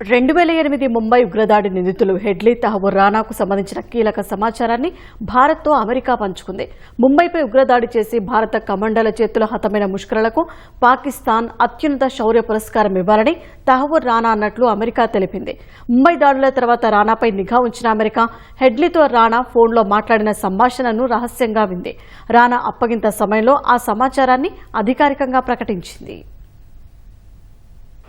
రెండు వేల ఎనిమిది ముంబై ఉగ్రదాడి నిందితులు హెడ్లీ తహబూర్ రానాకు సంబంధించిన కీలక సమాచారాన్ని భారత్తో అమెరికా పంచుకుంది. ముంబైపై ఉగ్రదాడి చేసి భారత కమాండోల చేతిలో హతమైన ముష్కరులకు పాకిస్తాన్ అత్యున్నత శౌర్య పురస్కారం ఇవ్వాలని తహబూర్ రానా అన్నట్లు అమెరికా తెలిపింది. ముంబై దాడుల తర్వాత రానాపై నిఘా ఉంచిన అమెరికా హెడ్లీతో రానా ఫోన్లో మాట్లాడిన సంభాషణను రహస్యంగా వింది. రానా అప్పగింత సమయంలో ఆ సమాచారాన్ని అధికారికంగా ప్రకటించింది.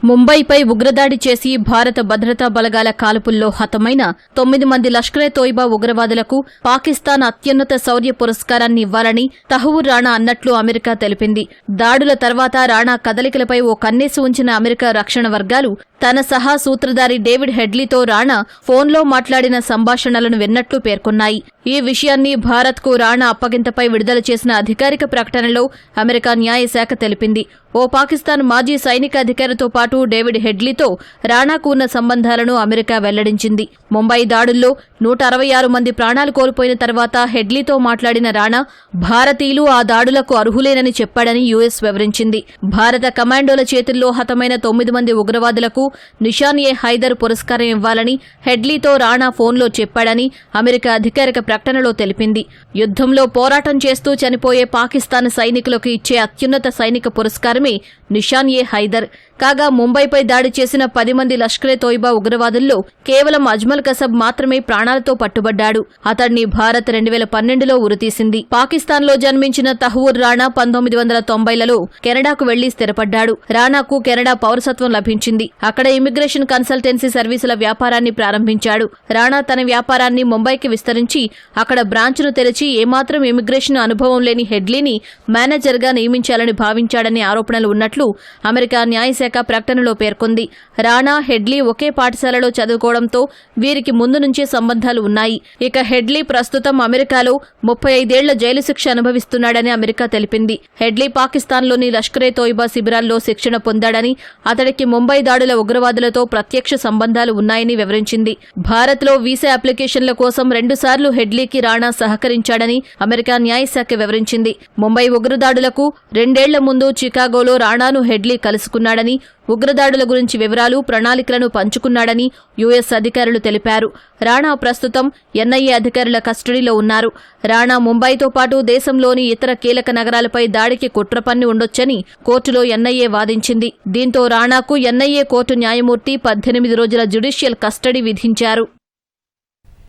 ముంబైపై ఉగ్రదాడి చేసి భారత భద్రతా బలగాల కాల్పుల్లో హతమైన తొమ్మిది మంది లష్కరే తోయిబా ఉగ్రవాదులకు పాకిస్తాన్ అత్యున్నత శౌర్య పురస్కారాన్ని ఇవ్వాలని తహవూర్ రాణా అన్నట్లు అమెరికా తెలిపింది. దాడుల తర్వాత రాణా కదలికలపై ఓ కన్నేసి ఉంచిన అమెరికా రక్షణ వర్గాలు తన సహా సూత్రధారి డేవిడ్ హెడ్లీతో రాణా ఫోన్లో మాట్లాడిన సంభాషణలను విన్నట్లు పేర్కొన్నాయి. ఈ విషయాన్ని భారత్కు రాణా అప్పగింతపై విడుదల చేసిన అధికారిక ప్రకటనలో అమెరికా న్యాయశాఖ తెలిపింది. ఓ పాకిస్తాన్ మాజీ సైనిక అధికారితో పాటు డేవిడ్ హెడ్లీతో రాణాకు ఉన్న సంబంధాలను అమెరికా వెల్లడించింది. ముంబై దాడుల్లో నూట అరవై ఆరు మంది ప్రాణాలు కోల్పోయిన తర్వాత హెడ్లీతో మాట్లాడిన రాణా భారతీయులు ఆ దాడులకు అర్హులేనని చెప్పాడని యుఎస్ వివరించింది. భారత కమాండోల చేతుల్లో హతమైన తొమ్మిది మంది ఉగ్రవాదులకు నిషాన్ ఏ హైదర్ పురస్కారం ఇవ్వాలని హెడ్లీతో రాణా ఫోన్లో చెప్పాడని అమెరికా అధికారిక ప్రకటనలో తెలిపింది. యుద్ధంలో పోరాటం చేస్తూ చనిపోయే పాకిస్తాన్ సైనికులకు ఇచ్చే అత్యున్నత సైనిక పురస్కారమే నిషాన్ ఏ హైదర్. కాగా ముంబైపై దాడి చేసిన పది మంది లష్కరే తోయిబా ఉగ్రవాదుల్లో కేవలం అజ్మల్ కసబ్ మాత్రమే ప్రాణాలతో పట్టుబడ్డాడు. అతడిని భారత్ రెండు వేల పన్నెండులో ఉరితీసింది. పాకిస్తాన్లో జన్మించిన తహూర్ రాణా పంతొమ్మిది వందల తొంభైలలో కెనడాకు వెళ్ళి స్థిరపడ్డాడు. రాణాకు కెనడా పౌరసత్వం లభించింది. అక్కడ ఇమిగ్రేషన్ కన్సల్టెన్సీ సర్వీసుల వ్యాపారాన్ని ప్రారంభించాడు. రాణా తన వ్యాపారాన్ని ముంబైకి విస్తరించి అక్కడ బ్రాంచ్ను తెరిచి ఏమాత్రం ఇమిగ్రేషన్ అనుభవం లేని హెడ్లీని మేనేజర్గా నియమించాలని భావించాడనే ఆరోపణలు ఉన్నట్లు అమెరికా న్యాయశాఖ ప్రకటనలో పేర్కొంది. రాణా హెడ్లీ ఒకే పాఠశాలలో చదువుకోవడంతో వీరికి ముందు నుంచే సంబంధాలు ఉన్నాయి. ఇక హెడ్లీ ప్రస్తుతం అమెరికాలో ముప్పై ఐదేళ్ళ జైలు శిక్ష అనుభవిస్తున్నాడని అమెరికా తెలిపింది. హెడ్లీ పాకిస్తాన్లోని లష్కరే తోయిబా శిబిరాల్లో శిక్షణ పొందాడని అతడికి ముంబై దాడుల ఉగ్రవాదులతో ప్రత్యక్ష సంబంధాలు ఉన్నాయని వివరించింది. భారత్లో వీసా అప్లికేషన్ల కోసం రెండుసార్లు హెడ్లీకి రాణా సహకరించాడని అమెరికా న్యాయశాఖ వివరించింది. ముంబై ఉగ్రదాడులకు రెండేళ్ళ ముందు చికాగోలో రాణాను హెడ్లీ కలుసుకున్నాడని ఉగ్రదాడుల గురించి వివరాలు ప్రణాళికలను పంచుకున్నాడని యుఎస్ అధికారులు తెలిపారు. రాణా ప్రస్తుతం ఎన్ఐఏ అధికారుల కస్టడీలో ఉన్నారు. రాణా ముంబైతో పాటు దేశంలోని ఇతర కీలక నగరాలపై దాడికి కుట్రపన్ని ఉండొచ్చని కోర్టులో ఎన్ఐఏ వాదించింది. దీంతో రాణాకు ఎన్ఐఏ కోర్టు న్యాయమూర్తి పద్దెనిమిది రోజుల జ్యుడిషియల్ కస్టడీ విధించారు.